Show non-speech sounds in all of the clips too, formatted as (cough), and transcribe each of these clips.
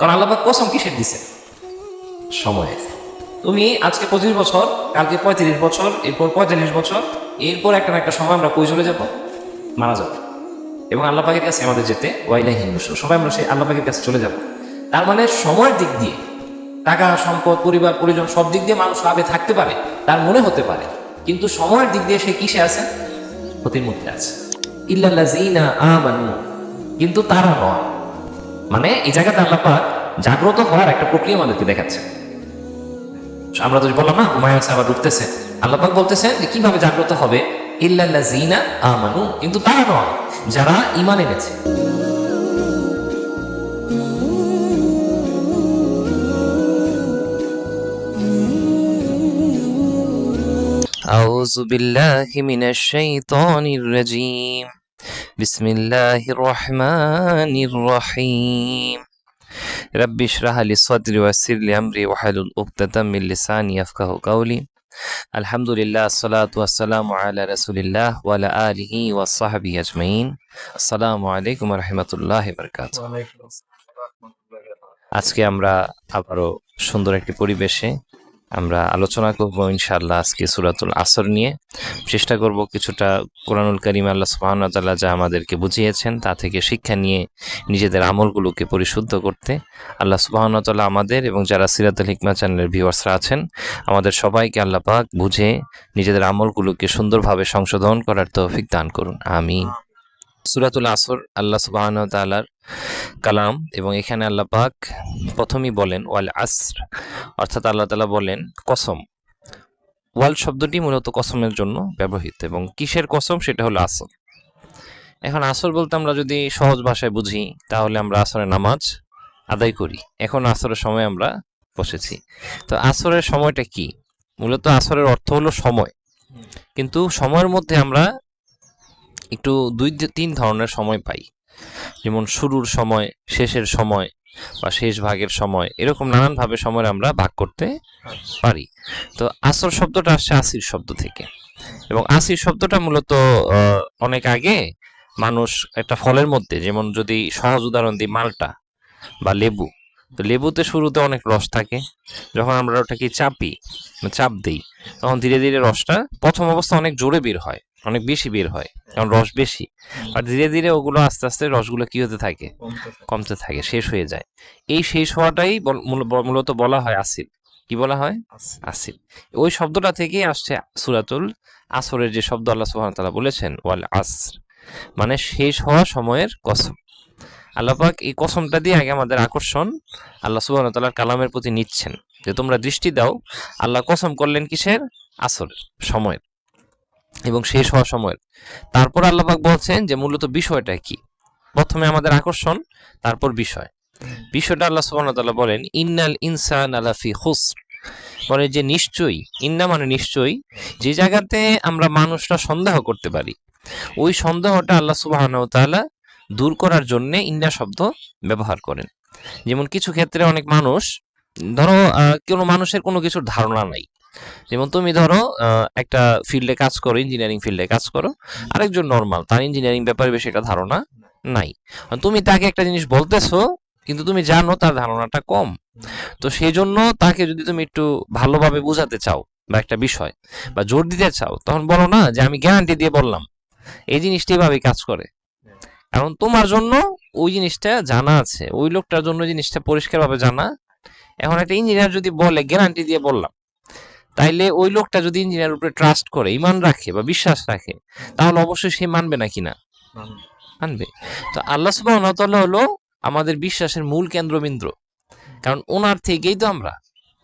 কারণ আল্লাহ কসম কিসের দিছে? সময় তুমি আজকে পঁচিশ বছর, কালকে পঁয়ত্রিশ বছর, এরপর পঁয়তাল্লিশ বছর, এরপর একটা না একটা সময় আমরা কই চলে যাব? মারা যাব। এবং আল্লাহ পাকের কাছে আমাদের যেতে ওয়াইলাই হিন্দুসু সবাই আমরা সেই আল্লাহ পাকের কাছে চলে যাব। তার মানে সময়ের দিক দিয়ে, টাকা, সম্পদ, পরিবার, পরিজন, সব দিক দিয়ে মানুষ লাভে থাকতে পারে, তার মনে হতে পারে। কিন্তু সময়ের দিক দিয়ে সে কিসে আছে? ক্ষতির মধ্যে আছে। আমানু। কিন্তু তারা নয়। মানে এই জায়গাতে আল্লাহ পাক জাগ্রত হওয়ার একটা প্রক্রিয়া আমাদেরকে দেখাচ্ছে আমরা তো বললাম না হুমায়ুন সাহেব আবার উঠতেছে আল্লাহ পাক বলতেছেন যে কিভাবে জাগ্রত হবে ইল্লাল্লাযীনা আমানু কিন্তু তারা নয় যারা ঈমান এনেছে أعوذ بالله من الشيطان الرجيم بسم الله الرحمن الرحيم رب اشرح لي صدري ويسر لي أمري واحلل عقدة من لساني يفقهوا قولي الحمد لله الصلاة والسلام على رسول الله وعلى آله وصحبه أجمعين السلام عليكم ورحمة الله وبركاته আজকে আমরা আবারও সুন্দর একটি পরিবেশে আমরা আলোচনা করব ইনশাআল্লাহ আজকে সুরাতুল আসর নিয়ে। চেষ্টা করব কিছুটা কোরআনুল করিম আল্লাহ সুবহানাহু ওয়া যা আমাদেরকে বুঝিয়েছেন তা থেকে শিক্ষা নিয়ে নিজেদের আমলগুলোকে পরিশুদ্ধ করতে। আল্লাহ সুবহানাহু ওয়া আমাদের এবং যারা সিরাতুল হিকমা চ্যানেলের ভিউয়ার্সরা আছেন, আমাদের সবাইকে আল্লাহ পাক বুঝে নিজেদের আমলগুলোকে সুন্দরভাবে সংশোধন করার তৌফিক দান করুন। আমি সুরাতুল আসর আল্লাহ তাআলার কালাম এবং এখানে আল্লাহ পাক প্রথমেই বলেন, ওয়াল আসর, অর্থাৎ আল্লাহ তাআলা বলেন কসম। ওয়াল শব্দটি মূলত কসমের জন্য ব্যবহৃত এবং কিসের কসম? সেটা হলো আসর। এখন আসর বলতে আমরা যদি সহজ ভাষায় বুঝি, তাহলে আমরা আসরের নামাজ আদায় করি। এখন আসরের সময় আমরা বসেছি। তো আসরের সময়টা কি? মূলত আসরের অর্থ হলো সময়। কিন্তু সময়ের মধ্যে আমরা একটু দুই, তিন ধরনের সময় পাই। যেমন শুরুর সময়, শেষের সময় বা শেষ ভাগের সময়, এরকম নানানভাবে সময় আমরা ভাগ করতে পারি। তো আসর শব্দটা আসছে আসির শব্দ থেকে। এবং আসির শব্দটা মূলত অনেক আগে মানুষ একটা ফলের মধ্যে, যেমন যদি সহজ উদাহরণ দিই, মালটা বা লেবু। তো লেবুতে শুরুতে অনেক রস থাকে। যখন আমরা ওটাকে চাপি, চাপ দিই, তখন ধীরে ধীরে রসটা প্রথম অবস্থা অনেক জোরে বের হয়। অনেক বেশি বের হয় কারণ রস বেশি। আর ধীরে ধীরে ওগুলো আস্তে আস্তে রসগুলো কি হতে থাকে? কমতে থাকে শেষ হয়ে যায়। এই শেষ হওয়াটাই মূলত বলা হয় আসিল। কি বলা হয়? আসিল। ওই শব্দটা থেকেই আসছে সুরাতুল আসরের যে শব্দ আল্লাহ সুবহানাহু ওয়া তাআলা বলেছেন ওয়াল আসর। মানে শেষ হওয়া সময়ের কসম। আল্লাহ পাক এই কসমটা দিয়ে আগে আমাদের আকর্ষণ আল্লাহ ওয়া কালামের প্রতি নিচ্ছেন। যে তোমরা দৃষ্টি দাও আল্লাহ কসম করলেন কিসের? আসরের সময়ের। এবং শেষ হওয়া সময়ের। তারপর আল্লাহ পাক বলছেন যে মূলত বিষয়টা কি? প্রথমে আমাদের আকর্ষণ, তারপর বিষয়। বিষয়টা আল্লাহ সুবহানাহু বলেন, ইন্নাল ইনসান আলাফি হুস বলে যে নিশ্চয়ই, ইন্না মানে নিশ্চয়ই, যে জায়গাতে আমরা মানুষরা সন্দেহ করতে পারি, ওই সন্দেহটা আল্লাহ ওয়া দূর করার জন্য ইন্না শব্দ ব্যবহার করেন। যেমন কিছু ক্ষেত্রে অনেক মানুষ, ধরো কোনো মানুষের কোনো কিছুর ধারণা নাই। যেমন তুমি ধরো একটা ফিল্ডে কাজ করো ইঞ্জিনিয়ারিং ফিল্ডে কাজ করো আরেকজন নর্মাল তার ইঞ্জিনিয়ারিং ব্যাপারে বেশি একটা ধারণা নাই। তুমি তাকে একটা জিনিস বলতেছো কিন্তু তুমি জানো তার ধারণাটা কম। তো সেই জন্য তাকে যদি তুমি একটু ভালোভাবে বোঝাতে চাও বা একটা বিষয় বা জোর দিতে চাও তখন বলো না যে আমি গ্যারান্টি দিয়ে বললাম এই জিনিসটা এভাবে কাজ করে। কারণ তোমার জন্য ওই জিনিসটা জানা আছে ওই লোকটার জন্য জিনিসটা পরিষ্কারভাবে জানা। এখন একটা ইঞ্জিনিয়ার যদি বলে গ্যারান্টি দিয়ে বললাম তাইলে ওই লোকটা যদি ইঞ্জিনিয়ার উপরে ট্রাস্ট করে ইমান রাখে বা বিশ্বাস রাখে তাহলে অবশ্যই সে মানবে না মানবে। তো আল্লাহ তাআলা হলো আমাদের বিশ্বাসের মূল কেন্দ্রবিন্দু। কারণ ওনার থেকেই তো আমরা।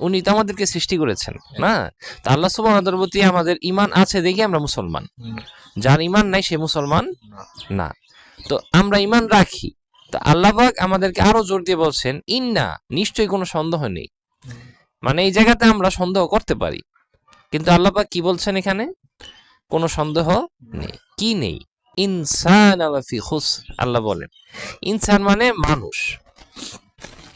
উনি তো আমাদেরকে সৃষ্টি করেছেন না? তা আল্লাহ তাআলার প্রতি আমাদের ইমান আছে দেখি আমরা মুসলমান। যার ইমান নাই সে মুসলমান না। তো আমরা ইমান রাখি। তো আল্লাহ পাক আমাদেরকে আরও জোর দিয়ে বলছেন ইন্না নিশ্চয়ই কোনো সন্দেহ নেই। মানে এই জায়গাতে আমরা সন্দেহ করতে পারি। কিন্তু আল্লাহ পাক কি বলছেন এখানে? কোনো সন্দেহ নেই। কি নেই? ইনসান আলাফি খুস আল্লাহ বলেন। ইনসান মানে মানুষ।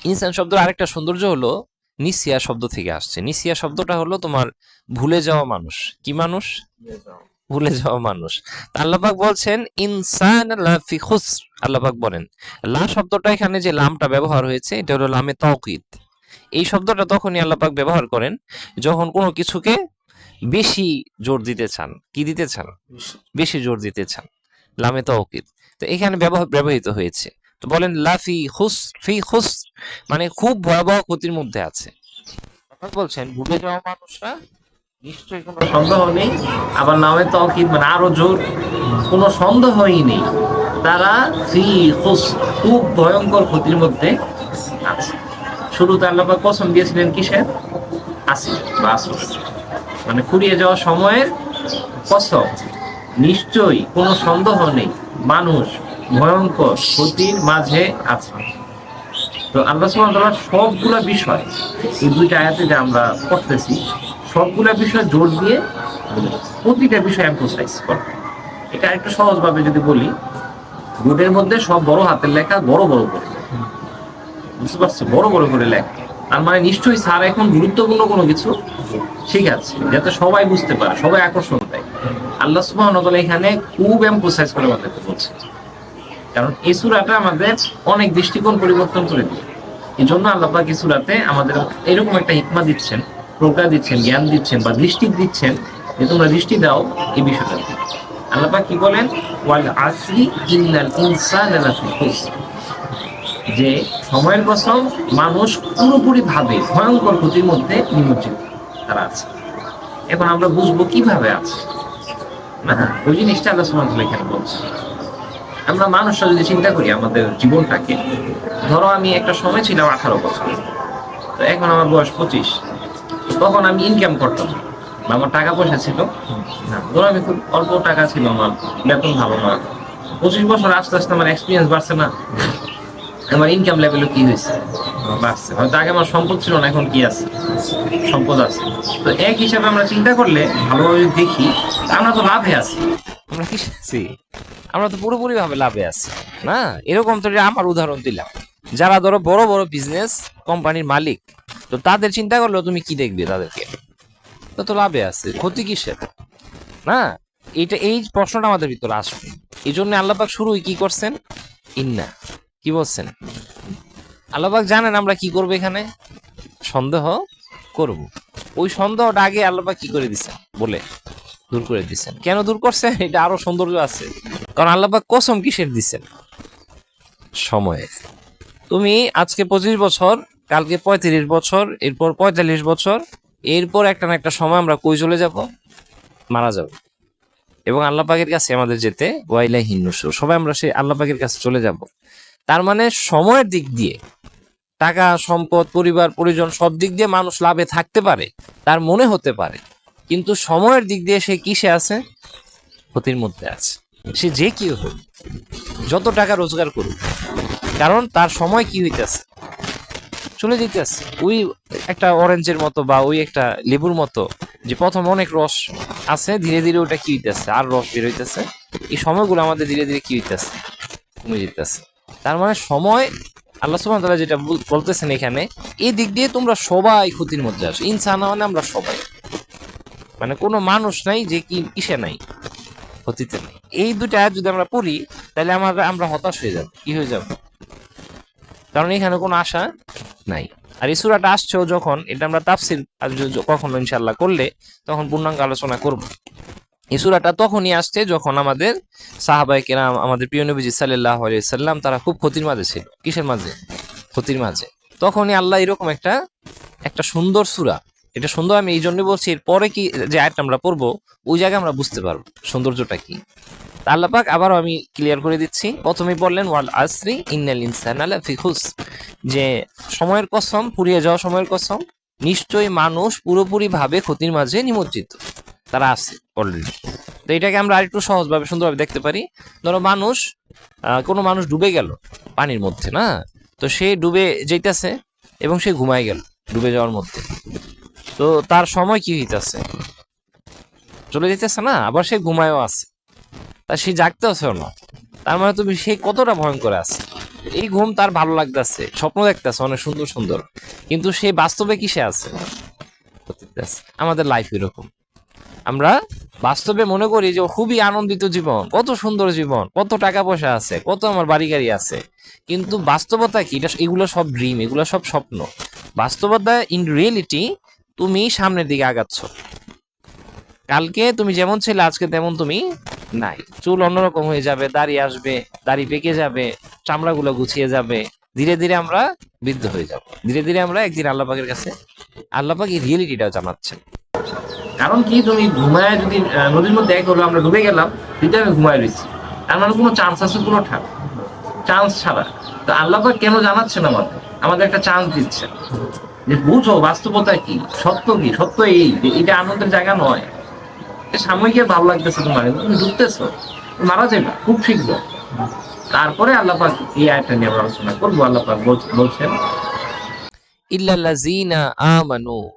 ইনসান শব্দের আরেকটা সৌন্দর্য হলো নিসিয়া শব্দ থেকে আসছে। নিসিয়া শব্দটা হলো তোমার ভুলে যাওয়া মানুষ। কি মানুষ? ভুলে যাওয়া মানুষ। তা আল্লাপাক বলছেন, ইনসান লাফি খুসর। আল্লাপাক বলেন, লা শব্দটা এখানে যে লামটা ব্যবহার হয়েছে, এটা হলো লামে তাওকিদ। এই শব্দটা তখনই আল্লাপাক ব্যবহার করেন যখন কোনো কিছুকে বেশি জোর দিতে চান। কি দিতে চান? বেশি। জোর দিতে চান। লামে তাওকিদ। তো এখানে ব্যবহার ব্যবহৃত হয়েছে। তো বলেন লাফি খুস ফি খুস মানে খুব ভয়াবহ ক্ষতির মধ্যে আছে। বলছেন ভুলে যাওয়া মানুষরা নিশ্চয়ই কোনো সন্দেহ নেই। আবার নামে তকিদ মানে আরও জোর। কোনো সন্দেহই নেই। তারা ফি খুস খুব ভয়ঙ্কর ক্ষতির মধ্যে আছে। শুরুতে আল্লাহ কসম দিয়েছিলেন, কিসের? আসি বা আসর। মানে ফুরিয়ে যাওয়া সময়ের কসম। নিশ্চয়ই কোনো সন্দেহ নেই, মানুষ ভয়ঙ্কর ক্ষতির মাঝে আছে। তো আল্লাহ ওয়া সবগুলা বিষয়, এই দুইটা আয়াতে যে আমরা পড়তেছি, সবগুলা বিষয় জোর দিয়ে প্রতিটা বিষয় এমফোসাইজ করে। এটা একটু সহজভাবে যদি বলি বোর্ডের মধ্যে সব বড় হাতের লেখা, বড় বড় করে। বুঝতে পারছ? বড় বড় করে লেখা। তার মানে নিশ্চয়ই স্যার এখন গুরুত্বপূর্ণ কোনো কিছু শিখাচ্ছে যাতে সবাই বুঝতে পারে, সবাই আকর্ষণ দেয় আল্লাহ তাআলা এখানে খুব এমফোসাইজ করে আমাদেরকে বলছে। কারণ এই সূরাটা আমাদের অনেক দৃষ্টিকোণ পরিবর্তন করে দিবে এই জন্য আল্লাহ পাক এই সূরাতে আমাদের এরকম একটা হিকমা দিচ্ছেন, প্রজ্ঞা দিচ্ছেন, জ্ঞান দিচ্ছেন বা দৃষ্টি দিচ্ছেন যে তোমরা দৃষ্টি দাও এই বিষয়টা আল্লাহ কি বলেন? ওয়াল আসরি ইন্নাল ইনসানা যে সময়ের কসম মানুষ পুরোপুরি ভাবে ভয়ঙ্কর ক্ষতির মধ্যে নিমজ্জিত তারা আছে। এখন আমরা বুঝব কীভাবে আছে। না, ওই জিনিসটা আল্লাহ তাআলা এখানে বলছে। আমরা মানুষরা যদি চিন্তা করি আমাদের জীবনটাকে, ধরো আমি একটা সময় ছিলাম আঠারো বছর। তো এখন আমার বয়স পঁচিশ। তখন আমি ইনকাম করতাম। বা আমার টাকা পয়সা ছিল। ধরো আমি খুব অল্প টাকা ছিল আমার। বেতন ভালো না। পঁচিশ বছর আস্তে আস্তে আমার এক্সপিরিয়েন্স বাড়ছে না। আমার ইনকাম লেভেলও কি হয়েছে? বাড়ছে হয়তো আগে আমার সম্পদ ছিল না এখন কি আছে? সম্পদ আছে। তো এক হিসাবে আমরা চিন্তা করলে ভালোভাবে দেখি আমরা তো লাভে আছি। আমরা কি আছি আমরা তো পুরোপুরি ভাবে লাভে আছি না? এরকম তো আমার উদাহরণ দিলাম। যারা ধরো বড় বড় বিজনেস কোম্পানির মালিক তো তাদের চিন্তা করলেও তুমি কি দেখবে তাদেরকে? তো তো লাভে আছে ক্ষতি কিসের? না? এটা এই প্রশ্নটা আমাদের ভিতরে আসবে। এই জন্য আল্লাপাক শুরুই কি করছেন? ইন্না। কি বলছেন? আল্লাপাক জানেন আমরা কি করব এখানে? সন্দেহ করব। ওই সন্দেহটা আগে আল্লাপাক কি করে দিচ্ছেন বলে দূর করে দিচ্ছেন কেন দূর করছেন? এটা আরও সৌন্দর্য আছে। কারণ আল্লাপাক কসম কিসের দিচ্ছেন সময়ের। তুমি আজকে পঁচিশ বছর, কালকে পঁয়ত্রিশ বছর, এরপর পঁয়তাল্লিশ বছর, এরপর একটা না একটা সময় আমরা কই চলে যাব? মারা যাব। এবং আল্লাহ পাকের কাছে আমাদের যেতে ওয়াইলাই হিন্নুসুর সবাই আমরা সেই আল্লাহ পাকের কাছে চলে যাব। তার মানে সময়ের দিক দিয়ে, টাকা, সম্পদ, পরিবার, পরিজন, সব দিক দিয়ে মানুষ লাভে থাকতে পারে, তার মনে হতে পারে। কিন্তু সময়ের দিক দিয়ে সে কিসে আছে? ক্ষতির মধ্যে আছে। সে যে কি হোক, যত টাকা রোজগার করুক, কারণ তার সময় কি হইতেছে? চলে যেতেছে ওই একটা অরেঞ্জের মতো বা ওই একটা লেবুর মতো যে প্রথম অনেক রস আছে, ধীরে ধীরে ওটা কি হইতেছে? আর রস বের হইতেছে। এই সময়গুলো আমাদের ধীরে ধীরে কি হইতেছে? কমে যেতেছে। তার মানে সময়, আল্লাহ সুবহানাহু ওয়া তাআলা যেটা বলতেছেন এখানে, এই দিক দিয়ে তোমরা সবাই ক্ষতির মধ্যে আছো। ইনসান মানে আমরা সবাই। মানে কোনো মানুষ নাই যে কি, কিসে নাই, ক্ষতিতে নাই। এই দুটা যদি আমরা পড়ি, তাহলে আমরা আমরা হতাশ হয়ে যাব। কি হয়ে যাব? কারণ এখানে কোনো আশা নাই। আর এই সূরাটা আসছেও যখন, এটা আমরা য- কখনো ইনশাআল্লাহ করলে, তখন পূর্ণাঙ্গ আলোচনা করব। এই সূরাটা তখনই আসছে যখন আমাদের সাহাবায়ে কেরাম, আমাদের প্রিয় নবীজি আলাইহি সাল্লাম, তারা খুব ক্ষতির মাঝে ছিল। কিসের মাঝে? ক্ষতির মাঝে। তখনই আল্লাহ এরকম একটা একটা সুন্দর সূরা। এটা সুন্দর আমি এই জন্য বলছি এরপরে কি যে আয়াতটা আমরা পড়ব, ওই জায়গায় আমরা বুঝতে পারব সৌন্দর্যটা কি। তা আল্লাহ পাক আবারও আমি ক্লিয়ার করে দিচ্ছি। প্রথমেই বললেন, ওয়াল আসরি ইন্নাল ইনসানা লাফি খুস যে সময়ের কসম, ফুরিয়ে যাওয়া সময়ের কসম, নিশ্চয়ই মানুষ পুরোপুরিভাবে ক্ষতির মাঝে নিমজ্জিত। তারা আছে অলরেডি তো এটাকে আমরা আরেকটু সহজভাবে, সুন্দরভাবে দেখতে পারি। ধরো মানুষ কোনো মানুষ ডুবে গেল পানির মধ্যে, না? তো সে ডুবে যেতেছে এবং সে ঘুমায় গেল ডুবে যাওয়ার মধ্যে। তো তার সময় কি হইতেছে? চলে যেতেছে না? আবার সে ঘুমায়ও আছে। তা সে জাগতেছেও না। তার মানে তুমি সে কতটা ভয়ঙ্কর আছে। এই ঘুম তার ভালো লাগতেছে, স্বপ্ন দেখতেছে, অনেক সুন্দর সুন্দর। কিন্তু সে বাস্তবে কিসে আছে। আমাদের লাইফ এরকম। আমরা বাস্তবে মনে করি যে খুবই আনন্দিত জীবন। কত সুন্দর জীবন, কত টাকা পয়সা আছে, কত আমার বাড়ি গাড়ি আছে। কিন্তু বাস্তবতা কি? এটা এগুলো সব ড্রিম এগুলো সব স্বপ্ন। বাস্তবতা ইন রিয়েলিটি তুমি সামনের দিকে আগাচ্ছ। কালকে তুমি যেমন ছিলে, আজকে তেমন তুমি নাই। চুল অন্যরকম হয়ে যাবে, দাড়ি আসবে, দাড়ি পেকে যাবে, চামড়াগুলো গুছিয়ে যাবে। ধীরে ধীরে আমরা বৃদ্ধ হয়ে যাব। ধীরে ধীরে আমরা একদিন আল্লাহ পাকের কাছে, আল্লাহ এই রিয়েলিটিটাও জানাচ্ছেন। কারণ কি, তুমি ঘুমায় যদি নদীর মধ্যে এক হলো আমরা ডুবে গেলাম কিন্তু আমি ঘুমায় রয়েছি। তার মানে কোনো চান্স আছে কোনো ঠাক। চান্স ছাড়া। তো আল্লাহ কেন জানাচ্ছেন আমাদের? আমাদের একটা চান্স দিচ্ছে যে বুঝো, বাস্তবতা কি? সত্য কি? সত্য এই যে এটা আনন্দের জায়গা নয়। এ সাময়িক আর ভালো লাগতেছে তোমার। তুমি ঢুকতেছো মারা যাবে, খুব শীঘ্র। তারপরে আল্লাহ পাক এই আয়টা নিয়ে আমরা আলোচনা করব। আল্লাহ পাক বল- বলছেন, ইল্লাল্লাযীনা আমানু।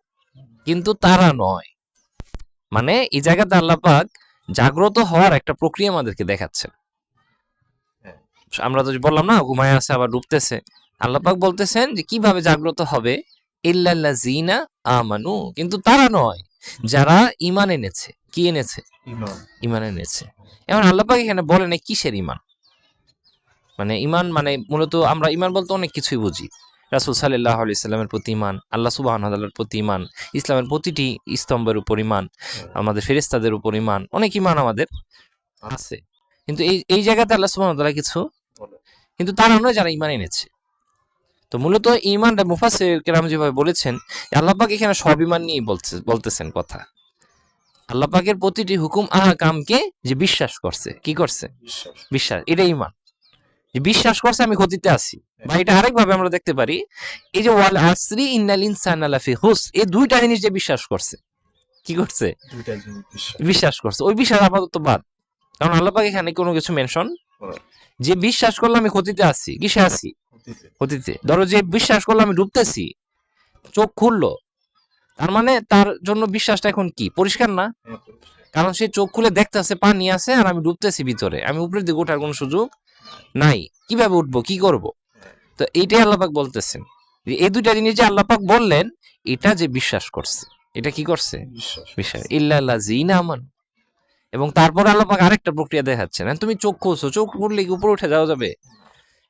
কিন্তু তারা নয়। মানে এই জায়গাতে আল্লাহ পাক জাগ্রত হওয়ার একটা প্রক্রিয়া আমাদেরকে দেখাচ্ছেন আমরা তো বললাম না ঘুমায় আছে আবার ডুবতেছে। আল্লাহ পাক বলতেছেন যে কীভাবে জাগ্রত হবে? ইল্লাল্লাযীনা আমানু। কিন্তু তারা নয় যারা ঈমান এনেছে। কি এনেছে? ইমান এনেছে। এখন আল্লাহ পাক এখানে বলেন কিসের ইমান মানে ইমান মানে মূলত আমরা ইমান বলতে অনেক কিছুই বুঝি। রাসুল সাল্লাহ আলি সাল্লামের প্রতি ইমান আল্লাহ সুবাহ প্রতি ইমান ইসলামের প্রতিটি স্তম্ভের উপর ইমান আমাদের ফেরেস্তাদের উপর ইমান অনেক ইমান আমাদের আছে। কিন্তু এই এই জায়গাতে আল্লাহ সুবাহ কিছু কিন্তু তারা নয় যারা ইমান এনেছে। তো মূলত ইমানটা মুফাসে কেরাম যেভাবে বলেছেন আল্লাহ পাক এখানে সব ইমান নিয়ে বলছে বলতেছেন কথা। আল্লাহ পাকের প্রতিটি হুকুম আহকামকে যে বিশ্বাস করছে কি করছে? বিশ্বাস। এটা ইমান বিশ্বাস করছে আমি ক্ষতিতে আছি। বা এটা আরেক ভাবে আমরা দেখতে পারি এই যে ওয়াল আসরি ইন্নাল ইনসানা লাফি হুস এই দুইটা জিনিস যে বিশ্বাস করছে। কি করছে? বিশ্বাস। করছে। ওই বিশ্বাস আপাতত বাদ। কারণ আল্লাহ পাক এখানে কোনো কিছু মেনশন যে বিশ্বাস করলে আমি ক্ষতিতে আছি। কিসে আছি? ক্ষতিতে। ধরো যে বিশ্বাস করলে আমি ডুবতেছি চোখ খুললো তার মানে তার জন্য বিশ্বাসটা এখন কি? পরিষ্কার না? কারণ সে চোখ খুলে দেখতেছে পানি আছে আর আমি ডুবতেছি ভিতরে। আমি উপরের দিকে ওঠার কোনো সুযোগ নাই কীভাবে উঠবো কি করব? তো এইটাই আল্লাপাক বলতেছেন। যে এই দুইটা জিনিস যে আল্লাপাক বললেন এটা যে বিশ্বাস করছে এটা কি করছে? বিশ্বাস ইল্লাল্লাহ জিনা আমান। এবং তারপর আল্লাপাক আরেকটা প্রক্রিয়া দেখাচ্ছেন। হ্যাঁ, তুমি চোখ খুলছো চোখ খুললে কি উপরে উঠে যাওয়া যাবে?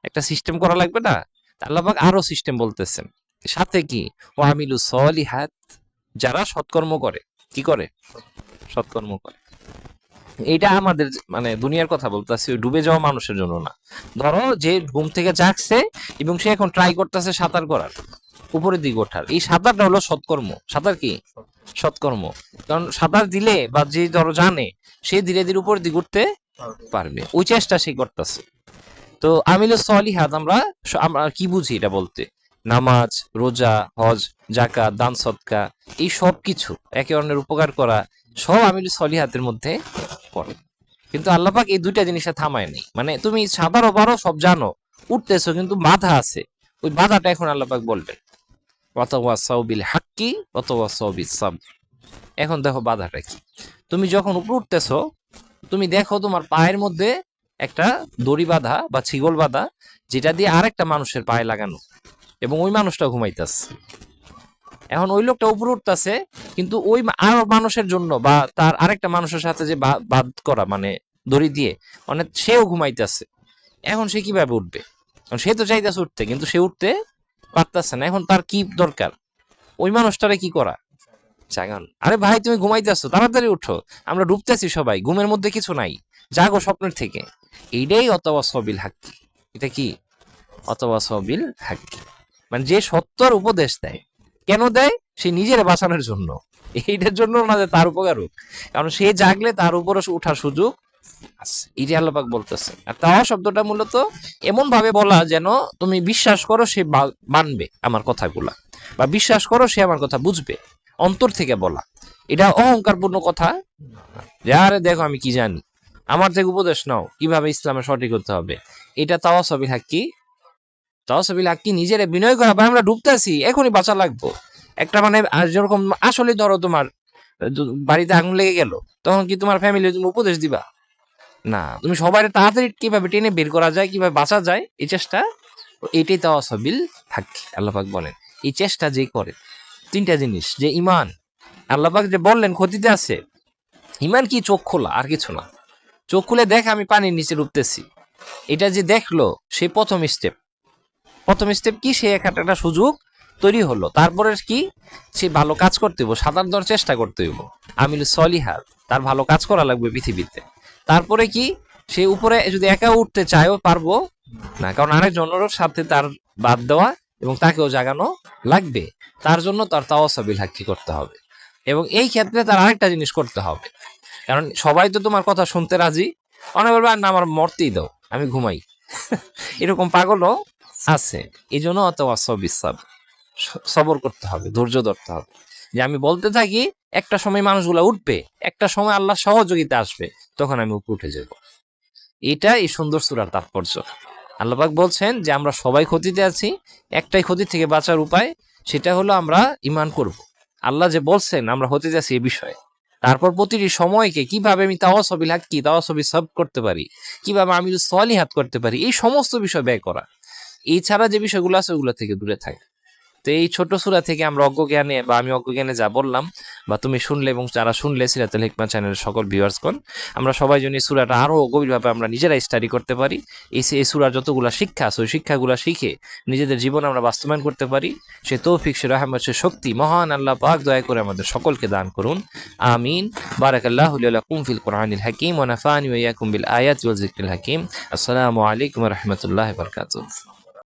একটা সিস্টেম করা লাগবে না? আল্লাপাক আরও সিস্টেম বলতেছেন। সাথে কি? ও আমিলু সলিহাত যারা সৎকর্ম করে কি করে? সৎকর্ম করে। এইটা আমাদের মানে দুনিয়ার কথা বলতেছি, ডুবে যাওয়া মানুষের জন্য না। ধরো যে ঘুম থেকে জাগছে এবং সে এখন ট্রাই করতেছে সাঁতার করার, উপরের দিকে ওঠার। এই সাঁতারটা হলো সৎকর্ম। সাঁতার কি? সৎকর্ম। কারণ সাঁতার দিলে বা যে ধরো জানে, সে ধীরে ধীরে উপরের দিকে উঠতে পারবে। ওই চেষ্টা সে করতেছে। তো আমিলু সলিহাত, আমরা আমরা কি বুঝি এটা বলতে? নামাজ, রোজা, হজ জাকাত দান, সৎকা, এই সব কিছু একে অন্যের উপকার করা সব আমিলু সলিহাতের মধ্যে পড়ে। কিন্তু আল্লাপাক এই দুইটা জিনিসে থামায় নেই। মানে তুমি সাঁতারও পারো, সব জানো। উঠতেছো, কিন্তু বাধা আছে। ওই বাধাটা এখন আল্লাপাক বলবেন। অতওয়া সৌবিল হাক্কি অতওয়া সৌবিল সাব এখন দেখো বাধাটা কি। তুমি যখন উপরে উঠতেছো, তুমি দেখো তোমার পায়ের মধ্যে একটা দড়ি বাঁধা বা ছিগল বাঁধা, যেটা দিয়ে আরেকটা মানুষের পায়ে লাগানো। এবং ওই মানুষটা ঘুমাইতেছে। এখন ওই লোকটা উপরে উঠতেছে, কিন্তু ওই আর মানুষের জন্য বা তার আরেকটা মানুষের সাথে যে বাদ করা মানে দড়ি দিয়ে মানে সেও ঘুমাইতেছে। এখন সে কীভাবে উঠবে? সে তো চাইতেছে উঠতে, কিন্তু সে উঠতে পারতেছে না। এখন তার কি দরকার? ওই মানুষটারে কি করা? জাগান আরে ভাই, তুমি ঘুমাইতেছো, তাড়াতাড়ি উঠো। আমরা ডুবতেছি সবাই, ঘুমের মধ্যে কিছু নাই। জাগো স্বপ্নের থেকে। এইটাই অতবা সবিল হাক্কি। এটা কি? অতবা সবিল হাক্কি। মানে যে সত্যর উপদেশ দেয়। কেন দেয়? সে নিজের বাঁচানোর জন্য। এইটার জন্য না যে তার উপকার হোক। কারণ সে জাগলে তার উপরও উঠার সুযোগ আছে। এটি আল্লাপাক বলতেছে আর তাও শব্দটা মূলত এমন ভাবে বলা যেন তুমি বিশ্বাস করো সে মানবে আমার কথাগুলা। বা বিশ্বাস করো সে আমার কথা বুঝবে। অন্তর থেকে বলা। এটা অহংকারপূর্ণ কথা। যে, আরে দেখো আমি কি জানি। আমার থেকে উপদেশ নাও। কীভাবে ইসলামে সঠিক হতে হবে? এটা তাওয়াসবিল হাক্কি তাওয়াসবিল হাক্কি নিজের বিনয় করা? ভাই, আমরা ডুবতেছি, এখনই বাঁচা লাগবো। একটা মানে যেরকম আসলে ধরো তোমার বাড়িতে আগুন লেগে গেল, তখন কি তোমার ফ্যামিলি তুমি উপদেশ দিবা? না, তুমি সবাই তাড়াতাড়ি কীভাবে টেনে বের করা যায়, কীভাবে বাঁচা যায়, এই চেষ্টা, এটাই তাওয়াসবিল হাক্কি আল্লাপাক বলেন। এই চেষ্টা যে করে, তিনটা জিনিস, যে ইমান, আল্লাপাক যে বললেন ক্ষতিতে আছে, ইমান কি চোখ খোলা? আর কিছু না। চোখ খুলে দেখ, আমি পানির নিচে ডুবতেছি। এটা যে দেখল, সে প্রথম স্টেপ প্রথম স্টেপ কি? সে একটা একটা সুযোগ তৈরি হলো। তারপরে কি? সে ভালো কাজ করতে হইব সাঁতার দেওয়ার চেষ্টা করতে হইব। আমিল সলিহার তার ভালো কাজ করা লাগবে পৃথিবীতে। তারপরে কি? সে উপরে যদি একা উঠতে চায়ও পারব না, কারণ আরেকজনেরও সাথে তার বাদ দেওয়া এবং তাকেও জাগানো লাগবে। তার জন্য তার তাওয়াসাবিল হাক্কি করতে হবে। এবং এই ক্ষেত্রে তার আরেকটা জিনিস করতে হবে। কারণ সবাই তো তোমার কথা শুনতে রাজি। অনেক বলবে, "আর না, আমার মরতেই দাও, আমি ঘুমাই। (laughs) এরকম পাগলও আছে। এই জন্য অত অসবিসাব সবর করতে হবে, ধৈর্য ধরতে হবে। যে আমি বলতে থাকি, একটা সময় মানুষগুলা উঠবে, একটা সময় আল্লাহ সহযোগিতা আসবে, তখন আমি উপরে উঠে যাব। এটা এই সুন্দর সুরার তাৎপর্য। আল্লাপাক বলছেন যে আমরা সবাই ক্ষতিতে আছি, একটাই ক্ষতি থেকে বাঁচার উপায়, সেটা হলো আমরা ইমান করব। আল্লাহ যে বলছেন, আমরা হতে যাচ্ছি এ বিষয়ে। তারপর প্রতিটি সময়কে কীভাবে আমি তাওয়াসবিল হাত কি তাওয়াসবি সব করতে পারি, কীভাবে আমি সলিহাত করতে পারি, এই সমস্ত বিষয় ব্যয় করা। এছাড়া যে বিষয়গুলো আছে ওগুলো থেকে দূরে থাকে। তো এই ছোট সুরা থেকে আমরা অজ্ঞ জ্ঞানে বা আমি অজ্ঞ জ্ঞানে যা বললাম বা তুমি শুনলে এবং যারা শুনলে সিরাতুল হিকমা চ্যানেলের সকল ভিউয়ার্সগণ, আমরা সবাই জন্য এই সুরাটা আরও গভীরভাবে আমরা নিজেরাই স্টাডি করতে পারি। এই এই সুরার যতগুলো শিক্ষা আছে, ওই শিক্ষাগুলো শিখে নিজেদের জীবন আমরা বাস্তবায়ন করতে পারি। সে তৌফিক, সে রহমত, সে শক্তি, মহান আল্লাহ পাক দয়া করে আমাদের সকলকে দান করুন। আমিন। বারাকাল্লাহু লাকুম ফিল কোরআনিল হাকিম ওয়া নাফানি ওয়া ইয়াকুম আয়াতি হাকিম। আসসালামু আলাইকুম রাহমাতুল্লাহি ওয়া বারাকাতুহু।